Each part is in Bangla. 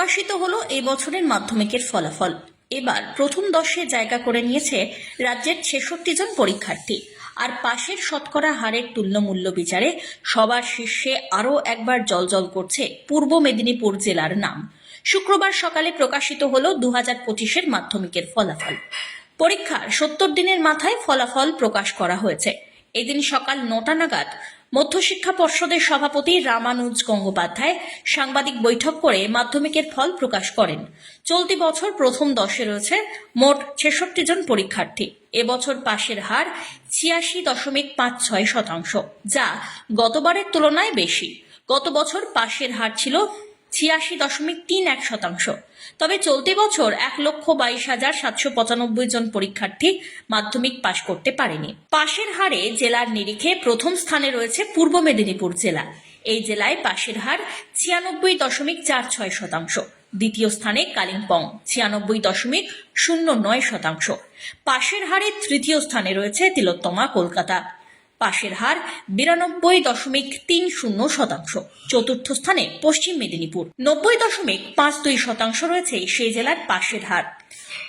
প্রকাশিত হলো এই বছরের মাধ্যমিকের ফলাফল। এবার প্রথম দশে জায়গা করে নিয়েছে রাজ্যের ছেষট্টি জন পরীক্ষার্থী। আর পাশের শতকরা হারের তুল্যমূল্য বিচারে সবার শীর্ষে আরও একবার জলজল করছে পূর্ব মেদিনীপুর জেলার নাম। শুক্রবার সকালে প্রকাশিত হল দু হাজার পঁচিশের মাধ্যমিকের ফলাফল। পরীক্ষার সত্তর দিনের মাথায় ফলাফল প্রকাশ করা হয়েছে। এদিন সকাল নটা নাগাদ মধ্যশিক্ষা পর্ষদের সভাপতি রামানুজ গঙ্গোপাধ্যায় সাংবাদিক বৈঠক করে মাধ্যমিকের ফল প্রকাশ করেন। চলতি বছর প্রথম দশে রয়েছে মোট ছেষট্টি জন পরীক্ষার্থী। এবছর পাশের হার ছিয়াশি দশমিক পাঁচ ছয় শতাংশ, যা গতবারের তুলনায় বেশি। গত বছর পাশের হার ছিল ছিয়াশি দশমিক তিন এক শতাংশ। তবে চলতি বছর এক লক্ষ বাইশ হাজার সাতশো পঁচানব্বই জন পরীক্ষার্থী মাধ্যমিক পাশ করতে পারেনি। পাশের হারে জেলার নিরিখে প্রথম স্থানে রয়েছে পূর্ব মেদিনীপুর জেলা। এই জেলায় পাশের হার ছিয়ানব্বই দশমিক চার ছয় শতাংশ। দ্বিতীয় স্থানে কালিম্পং, ছিয়ানব্বই দশমিক শূন্য নয় শতাংশ। পাশের হারে তৃতীয় স্থানে রয়েছে তিলোত্তমা, কলকাতা। পাশের হার বিরানব্বই দশমিক তিন শূন্য শতাংশ। চতুর্থ স্থানে পশ্চিম মেদিনীপুর। নব্বই দশমিক পাঁচ দুই শতাংশ রয়েছে সেই জেলার পাশের হার।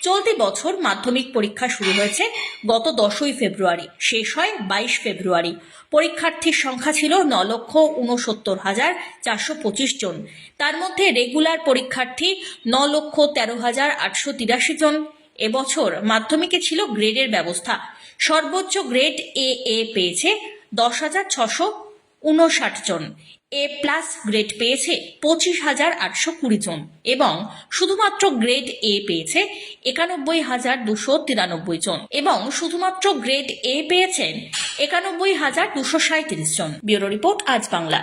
চলতি বছর মাধ্যমিক পরীক্ষা শুরু হয়েছে গত দশই ফেব্রুয়ারি, শেষ হয় বাইশ ফেব্রুয়ারি। পরীক্ষার্থীর সংখ্যা ছিল ন লক্ষ উনসত্তর হাজার চারশো পঁচিশ জন। তার মধ্যে রেগুলার পরীক্ষার্থী ন লক্ষ তেরো হাজার আটশো তিরাশি জন। এবছর মাধ্যমিকে ছিল গ্রেডের ব্যবস্থা। সর্বোচ্চ গ্রেড এ এ পেয়েছে দশ হাজার ছশো উনষাট জন। এ প্লাস গ্রেড পেয়েছে পঁচিশ হাজার আটশো কুড়ি জন এবং শুধুমাত্র গ্রেড এ পেয়েছে একানব্বই হাজার দুশো তিরানব্বই জন এবং শুধুমাত্র গ্রেড এ পেয়েছেন একানব্বই হাজার দুশো সাঁত্রিশ জন। ব্যুরো রিপোর্ট আজ বাংলা।